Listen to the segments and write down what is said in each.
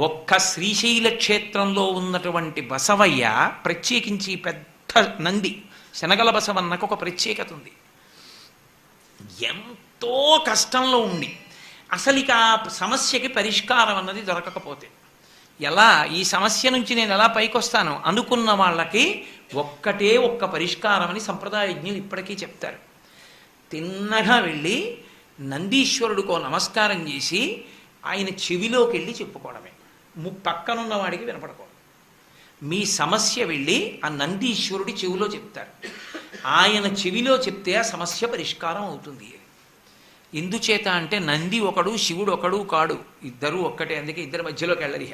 ఒక్క శ్రీశైల క్షేత్రంలో ఉన్నటువంటి బసవయ్య ప్రత్యేకించి పెద్ద నంది శనగల బసవన్నకు ఒక ప్రత్యేకత ఉంది. ఎంతో కష్టంలో ఉండి అసలు ఇక ఆ సమస్యకి పరిష్కారం అన్నది దొరకకపోతే. ఎలా? ఈ సమస్య నుంచి నేను ఎలా పైకొస్తాను? అనుకున్న వాళ్ళకి ఒక్కటే ఒక్క పరిష్కారం అని సంప్రదాయజ్ఞులు ఇప్పటికీ చెప్తారు. తిన్నగా వెళ్ళి నందీశ్వరుడికో నమస్కారం చేసి ఆయన చెవిలోకి వెళ్ళి చెప్పుకోవడమే. పక్కనున్న వాడికి వినపడకూడదు. మీ సమస్య వెళ్ళి ఆ నందీశ్వరుడి చెవిలో చెప్తారు. ఆయన చెవిలో చెప్తే ఆ సమస్య పరిష్కారం అవుతుంది. ఎందుచేత అంటే నంది ఒకడు శివుడు ఒకడు కాడు. ఇద్దరు ఒక్కటే అందుకే ఇద్దరి మధ్యలోకి వెళ్ళరు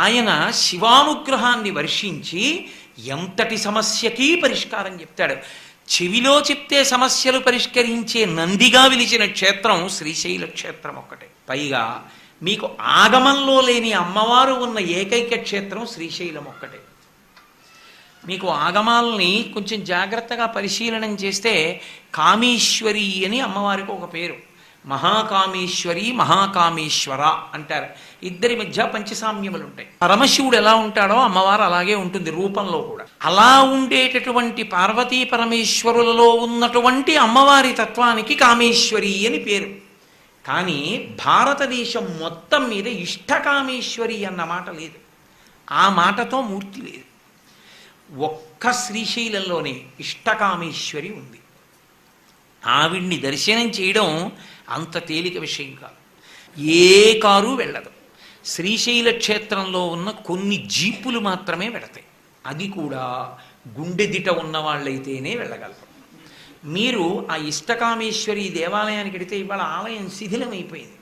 ఆయన శివానుగ్రహాన్ని వర్షించి ఎంతటి సమస్యకి పరిష్కారం చెప్తాడు. చెవిలో చెప్తే సమస్యలు పరిష్కరించే నందిగా విలిచిన క్షేత్రం శ్రీశైల క్షేత్రం ఒక్కటే. పైగా మీకు ఆగమంలో లేని అమ్మవారు ఉన్న ఏకైక క్షేత్రం శ్రీశైలం ఒక్కటే. మీకు ఆగమాలని కొంచెం జాగ్రత్తగా పరిశీలనం చేస్తే కామేశ్వరి అని అమ్మవారికి ఒక పేరు. మహాకామేశ్వరి మహాకామేశ్వర అంటారు. ఇద్దరి మధ్య పంచసామ్యములు ఉంటాయి పరమశివుడు ఎలా ఉంటాడో అమ్మవారు అలాగే ఉంటుంది రూపంలో కూడా. అలా ఉండేటటువంటి పార్వతీ పరమేశ్వరులలో ఉన్నటువంటి అమ్మవారి తత్వానికి కామేశ్వరి అని పేరు. కానీ భారతదేశం మొత్తం మీద ఇష్టకామేశ్వరి అన్న మాట లేదు. ఆ మాటతో మూర్తి లేదు. ఒక్క శ్రీశైలంలోనే ఇష్టకామేశ్వరి ఉంది. ఆవిడ్ని దర్శనం చేయడం అంత తేలిక విషయం కాదు. ఏ కారు వెళ్ళదు. శ్రీశైల క్షేత్రంలో ఉన్న కొన్ని జీపులు మాత్రమే వెడతాయి. అది కూడా గుండెదిట ఉన్న వాళ్ళైతేనే వెళ్ళగలరు. మీరు ఆ ఇష్టకామేశ్వరి దేవాలయానికి వెడితే ఇవాళ ఆలయం శిథిలమైపోయింది.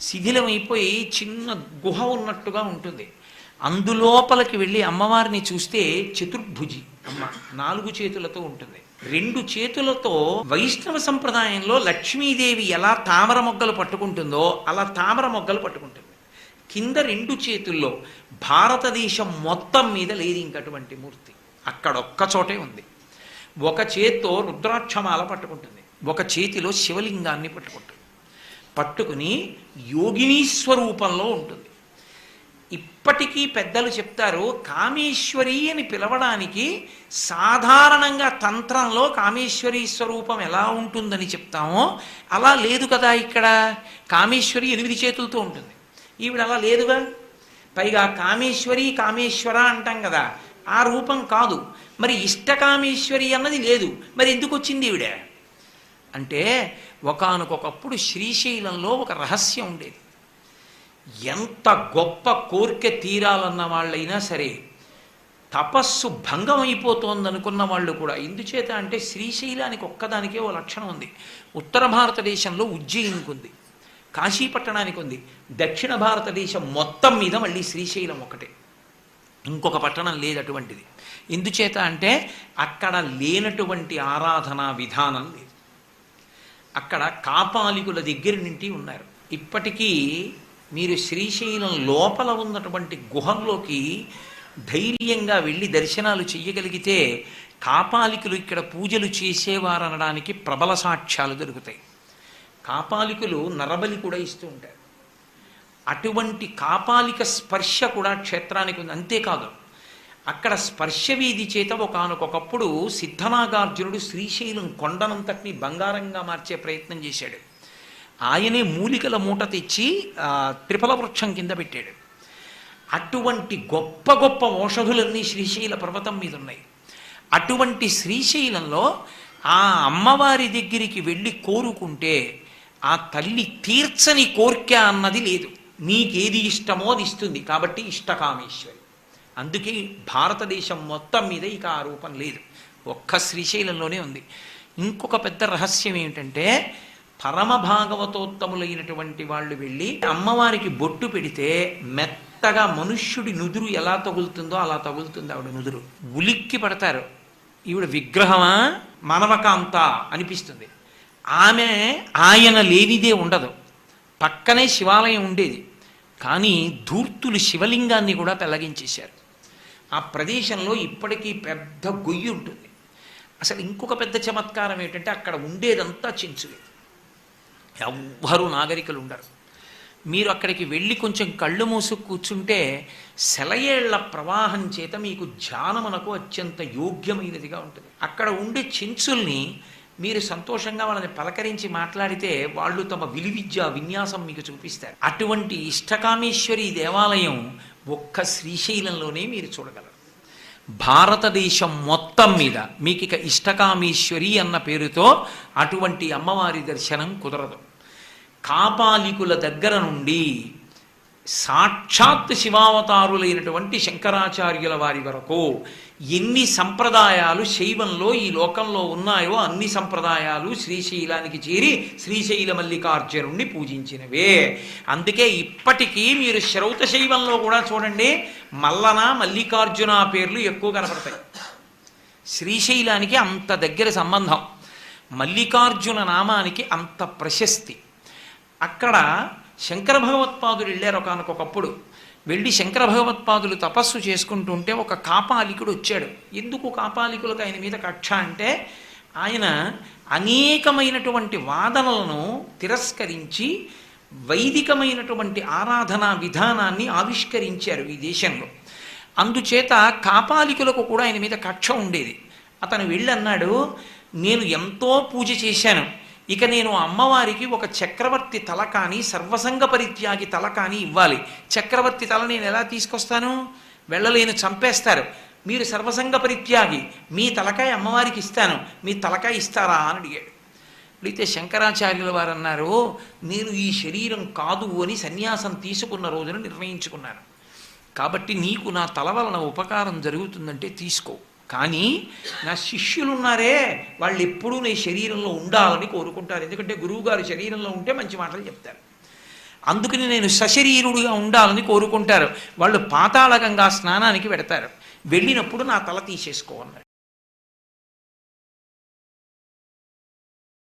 శిథిలమైపోయి చిన్న గుహ ఉన్నట్టుగా ఉంటుంది. అందులోపలికి వెళ్ళి అమ్మవారిని చూస్తే చతుర్భుజి అమ్మ నాలుగు చేతులతో ఉంటుంది. రెండు చేతులతో వైష్ణవ సంప్రదాయంలో లక్ష్మీదేవి ఎలా తామర మొగ్గలు పట్టుకుంటుందో అలా తామర మొగ్గలు పట్టుకుంటుంది. కింద రెండు చేతుల్లో భారతదేశం మొత్తం మీద లేదు ఇంకటువంటి మూర్తి. అక్కడ ఒక్క చోటే ఉంది. ఒక చేత్తో రుద్రాక్షమాల పట్టుకుంటుంది. ఒక చేతిలో శివలింగాన్ని పట్టుకుంటుంది. పట్టుకుని యోగినీ స్వరూపంలో ఉంటుంది. ఇప్పటికీ పెద్దలు చెప్తారు కామేశ్వరి అని పిలవడానికి సాధారణంగా తంత్రంలో కామేశ్వరి స్వరూపం ఎలా ఉంటుందని చెప్తామో అలా లేదు కదా ఇక్కడ. కామేశ్వరి ఎనిమిది చేతులతో ఉంటుంది. ఈవిడ అలా లేదుగా. పైగా కామేశ్వరి కామేశ్వర అంటాం కదా ఆ రూపం కాదు. మరి ఇష్టకామేశ్వరి అన్నది లేదు. మరి ఎందుకు వచ్చింది ఈవిడ? అంటే ఒకనకొకప్పుడు శ్రీశైలంలో ఒక రహస్యం ఉండేది. ఎంత గొప్ప కోరిక తీరాలన్న వాళ్ళైనా సరే తపస్సు భంగం అయిపోతోందనుకున్న వాళ్ళు కూడా ఎందుచేత అంటే శ్రీశైలానికి ఒక్కదానికే ఓ లక్షణం ఉంది. ఉత్తర భారతదేశంలో ఉజ్జయినికి ఉంది. కాశీపట్టణానికి ఉంది. దక్షిణ భారతదేశం మొత్తం మీద మళ్ళీ శ్రీశైలం ఒకటే ఇంకొక పట్టణం లేదు అటువంటిది. ఎందుచేత అంటే అక్కడ లేనటువంటి ఆరాధనా విధానం లేదు. అక్కడ కాపాలికుల దగ్గర నుండి ఉన్నారు. ఇప్పటికీ మీరు శ్రీశైలం లోపల ఉన్నటువంటి గుహంలోకి ధైర్యంగా వెళ్ళి దర్శనాలు చెయ్యగలిగితే కాపాలికులు ఇక్కడ పూజలు చేసేవారనడానికి ప్రబల సాక్ష్యాలు దొరుకుతాయి. కాపాలికులు నరబలి కూడా ఇస్తూ ఉంటారు. అటువంటి కాపాలిక స్పర్శ కూడా క్షేత్రానికి ఉంది. అంతేకాదు అక్కడ స్పర్శ వీధి చేత ఒకనకొకప్పుడు సిద్ధనాగార్జునుడు శ్రీశైలం కొండనంతటిని బంగారంగా మార్చే ప్రయత్నం చేశాడు. ఆయనే మూలికల మూట తెచ్చి త్రిఫల వృక్షం కింద పెట్టాడు. అటువంటి గొప్ప గొప్ప ఔషధులన్నీ శ్రీశైల పర్వతం మీద ఉన్నాయి అటువంటి శ్రీశైలంలో ఆ అమ్మవారి దగ్గరికి వెళ్ళి కోరుకుంటే ఆ తల్లి తీర్చని కోర్కె అన్నది లేదు. నీకేది ఇష్టమో అది ఇస్తుంది. కాబట్టి ఇష్టకామేశ్వరి. అందుకే భారతదేశం మొత్తం మీద ఇక ఆ రూపం లేదు. ఒక్క శ్రీశైలంలోనే ఉంది. ఇంకొక పెద్ద రహస్యం ఏమిటంటే పరమ భాగవతోత్తములైనటువంటి వాళ్ళు వెళ్ళి అమ్మవారికి బొట్టు పెడితే మెత్తగా మనుష్యుడి నుదురు ఎలా తగులుతుందో అలా తగులుతుంది ఆవిడ నుదురు. ఉలిక్కి పడతారు. ఈవిడ విగ్రహమా? మనవకాంత అనిపిస్తుంది. ఆమె ఆయన లేనిదే ఉండదు. పక్కనే శివాలయం ఉండేది. కానీ ధూర్తులు శివలింగాన్ని కూడా పెళ్ళగించేశారు ఆ ప్రదేశంలో ఇప్పటికీ పెద్ద గొయ్యి ఉంటుంది. అసలు ఇంకొక పెద్ద చమత్కారం ఏంటంటే అక్కడ ఉండేదంతా చెంచులే. ఎవ్వరూ నాగరికులు ఉండరు. మీరు అక్కడికి వెళ్ళి కొంచెం కళ్ళు మూసు కూర్చుంటే సెలయేళ్ళ ప్రవాహం చేత మీకు ధ్యానమునకు అత్యంత యోగ్యమైనదిగా ఉంటుంది. అక్కడ ఉండే చెంచుల్ని మీరు సంతోషంగా వాళ్ళని పలకరించి మాట్లాడితే వాళ్ళు తమ విలువిద్య విన్యాసం మీకు చూపిస్తారు. అటువంటి ఇష్టకామేశ్వరి దేవాలయం ఒక్క శ్రీశైలంలోనే మీరు చూడగలరు. భారతదేశం మొత్తం మీద మీకు ఇక ఇష్టకామేశ్వరి అన్న పేరుతో అటువంటి అమ్మవారి దర్శనం కుదరదు. కాపాలికుల దగ్గర నుండి సాక్షాత్ శివావతారులైనటువంటి శంకరాచార్యుల వారి వరకు ఎన్ని సంప్రదాయాలు శైవంలో ఈ లోకంలో ఉన్నాయో అన్ని సంప్రదాయాలు శ్రీశైలానికి చేరి శ్రీశైల మల్లికార్జునుణ్ణి పూజించినవే. అందుకే ఇప్పటికీ మీరు శ్రౌత శైవంలో కూడా చూడండి మల్లన మల్లికార్జున పేర్లు ఎక్కువ కనపడతాయి. శ్రీశైలానికి అంత దగ్గర సంబంధం మల్లికార్జున నామానికి అంత ప్రశస్తి. అక్కడ శంకర భగవత్పాదులు వెళ్ళారు ఒకనకొకప్పుడు వెళ్ళి శంకర భగవత్పాదులు తపస్సు చేసుకుంటుంటే ఒక కాపాలికుడు వచ్చాడు. ఎందుకు కాపాలికులకు ఆయన మీద కక్ష అంటే ఆయన అనేకమైనటువంటి వాదనలను తిరస్కరించి వైదికమైనటువంటి ఆరాధనా విధానాన్ని ఆవిష్కరించారు ఈ దేశంలో. అందుచేత కాపాలికులకు కూడా ఆయన మీద కక్ష ఉండేది. అతను వెళ్ళి అన్నాడు నేను ఎంతో పూజ చేశాను. ఇక నేను అమ్మవారికి ఒక చక్రవర్తి తల కానీ సర్వసంగ పరిత్యాగి తల కానీ ఇవ్వాలి. చక్రవర్తి తల నేను ఎలా తీసుకొస్తాను? వెళ్ళలేను చంపేస్తారు. మీరు సర్వసంగ పరిత్యాగి మీ తలకాయ అమ్మవారికి ఇస్తాను. మీ తలకాయ ఇస్తారా అని అడిగాడు. అడిగితే శంకరాచార్యుల వారు అన్నారు నేను ఈ శరీరం కాదు అని సన్యాసం తీసుకున్న రోజున నిర్ణయించుకున్నాను కాబట్టి నీకు నా తల వలన ఉపకారం జరుగుతుందంటే తీసుకో. కానీ నా శిష్యులు ఉన్నారే వాళ్ళు ఎప్పుడూ నీ శరీరంలో ఉండాలని కోరుకుంటారు. ఎందుకంటే గురువుగారు శరీరంలో ఉంటే మంచి మాటలు చెప్తారు. అందుకని నేను సశరీరుడుగా ఉండాలని కోరుకుంటారు. వాళ్ళు పాతాళగంగా స్నానానికి పెడతారు. వెళ్ళినప్పుడు నా తల తీసేసుకో అన్నాడు.